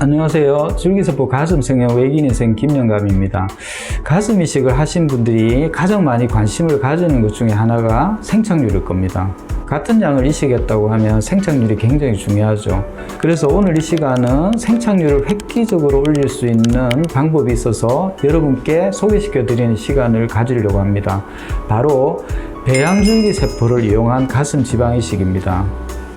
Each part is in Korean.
안녕하세요. 줄기세포 가슴 성형 외기인생 김영감입니다. 가슴 이식을 하신 분들이 가장 많이 관심을 가지는 것 중에 하나가 생착률일 겁니다. 같은 양을 이식했다고 하면 생착률이 굉장히 중요하죠. 그래서 오늘 이 시간은 생착률을 획기적으로 올릴 수 있는 방법이 있어서 여러분께 소개시켜 드리는 시간을 가지려고 합니다. 바로 배양줄기 세포를 이용한 가슴 지방 이식입니다.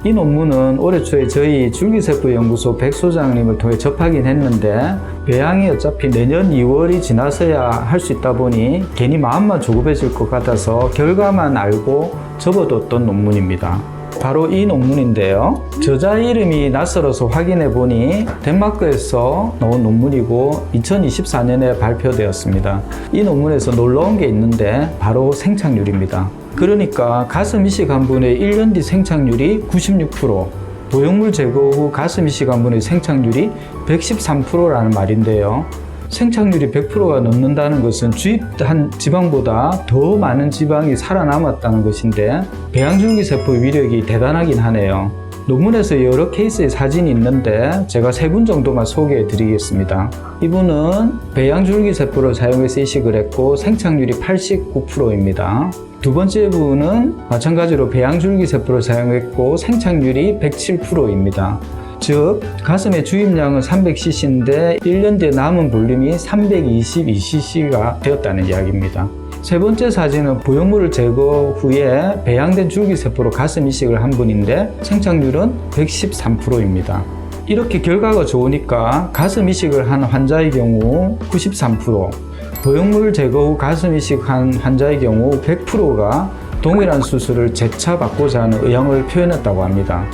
이 논문은 올해 초에 저희 줄기세포 연구소 백 소장님을 통해 접하긴 했는데 배양이 어차피 내년 2월이 지나서야 할 수 있다 보니 괜히 마음만 조급해질 것 같아서 결과만 알고 접어뒀던 논문입니다. 바로 이 논문인데요. 저자 이름이 낯설어서 확인해 보니 덴마크에서 나온 논문이고 2024년에 발표되었습니다. 이 논문에서 놀라운 게 있는데 바로 생착률입니다. 그러니까 가슴 이식 한 분의 1년 뒤 생착률이 96%, 보형물 제거 후 가슴 이식 한 분의 생착률이 113%라는 말인데요. 생착률이 100%가 넘는다는 것은 주입한 지방보다 더 많은 지방이 살아남았다는 것인데 배양줄기 세포 위력이 대단하긴 하네요. 논문에서 여러 케이스의 사진이 있는데 제가 세 분 정도만 소개해 드리겠습니다. 이분은 배양줄기 세포를 사용해서 이식을 했고 생착률이 89%입니다. 두 번째 분은 마찬가지로 배양줄기 세포를 사용했고 생착률이 107%입니다. 즉 가슴의 주입량은 300cc인데 1년 뒤에 남은 볼륨이 322cc가 되었다는 이야기입니다. 세 번째 사진은 부용물을 제거 후에 배양된 줄기세포로 가슴 이식을 한 분인데 생착률은 113%입니다. 이렇게 결과가 좋으니까 가슴 이식을 한 환자의 경우 93%, 보형물 제거 후 가슴 이식한 환자의 경우 100%가 동일한 수술을 재차 받고자 하는 의향을 표현했다고 합니다.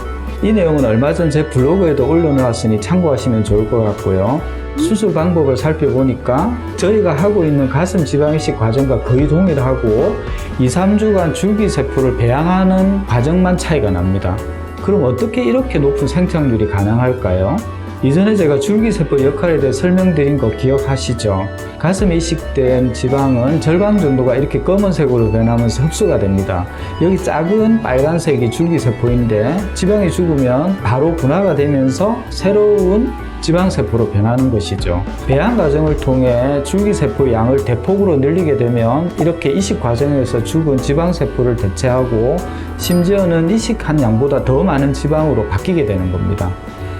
이 내용은 얼마 전 제 블로그에도 올려놓았으니 참고하시면 좋을 것 같고요. 수술 방법을 살펴보니까 저희가 하고 있는 가슴 지방 이식 과정과 거의 동일하고 2, 3주간 줄기세포를 배양하는 과정만 차이가 납니다. 그럼 어떻게 이렇게 높은 생착률이 가능할까요? 이전에 제가 줄기세포 역할에 대해 설명드린 거 기억하시죠? 가슴에 이식된 지방은 절반 정도가 이렇게 검은색으로 변하면서 흡수가 됩니다. 여기 작은 빨간색이 줄기세포인데 지방이 죽으면 바로 분화가 되면서 새로운 지방세포로 변하는 것이죠. 배양 과정을 통해 줄기세포 양을 대폭으로 늘리게 되면 이렇게 이식 과정에서 죽은 지방세포를 대체하고 심지어는 이식한 양보다 더 많은 지방으로 바뀌게 되는 겁니다.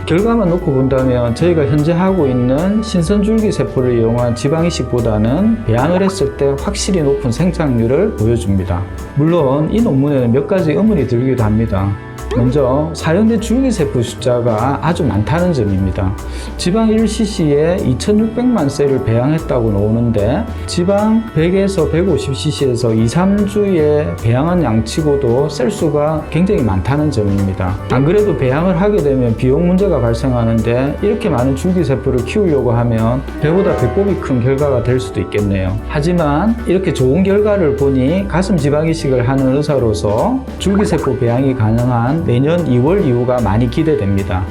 결과만 놓고 본다면 저희가 현재 하고 있는 신선줄기 세포를 이용한 지방이식보다는 배양을 했을 때 확실히 높은 생착률을 보여줍니다. 물론 이 논문에는 몇 가지 의문이 들기도 합니다. 먼저 사용된 줄기세포 숫자가 아주 많다는 점입니다. 지방 1cc에 2600만 셀을 배양했다고 나오는데 지방 100에서 150cc에서 2, 3주에 배양한 양치고도 셀 수가 굉장히 많다는 점입니다. 안 그래도 배양을 하게 되면 비용 문제가 발생하는데 이렇게 많은 줄기세포를 키우려고 하면 배보다 배꼽이 큰 결과가 될 수도 있겠네요. 하지만 이렇게 좋은 결과를 보니 가슴 지방 이식을 하는 의사로서 줄기세포 배양이 가능한 내년 2월 이후가 많이 기대됩니다.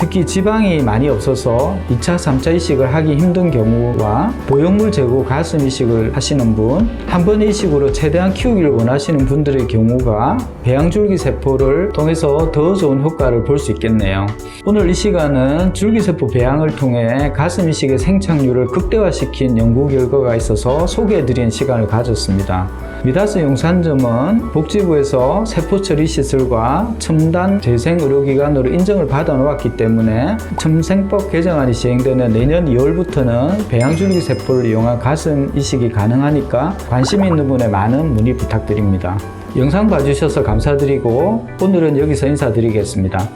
특히 지방이 많이 없어서 2차, 3차 이식을 하기 힘든 경우와 보형물 제거 가슴 이식을 하시는 분, 한 번의 이식으로 최대한 키우기를 원하시는 분들의 경우가 배양줄기 세포를 통해서 더 좋은 효과를 볼 수 있겠네요. 오늘 이 시간은 줄기세포 배양을 통해 가슴 이식의 생착률을 극대화시킨 연구 결과가 있어서 소개해드리는 시간을 가졌습니다. 미다스 용산점은 복지부에서 세포 처리 시설과 첨단 재생 의료기관으로 인정을 받아 놓았기 때문에 첨생법 개정안이 시행되는 내년 2월부터는 배양줄기 세포를 이용한 가슴 이식이 가능하니까 관심 있는 분의 많은 문의 부탁드립니다. 영상 봐주셔서 감사드리고 오늘은 여기서 인사드리겠습니다.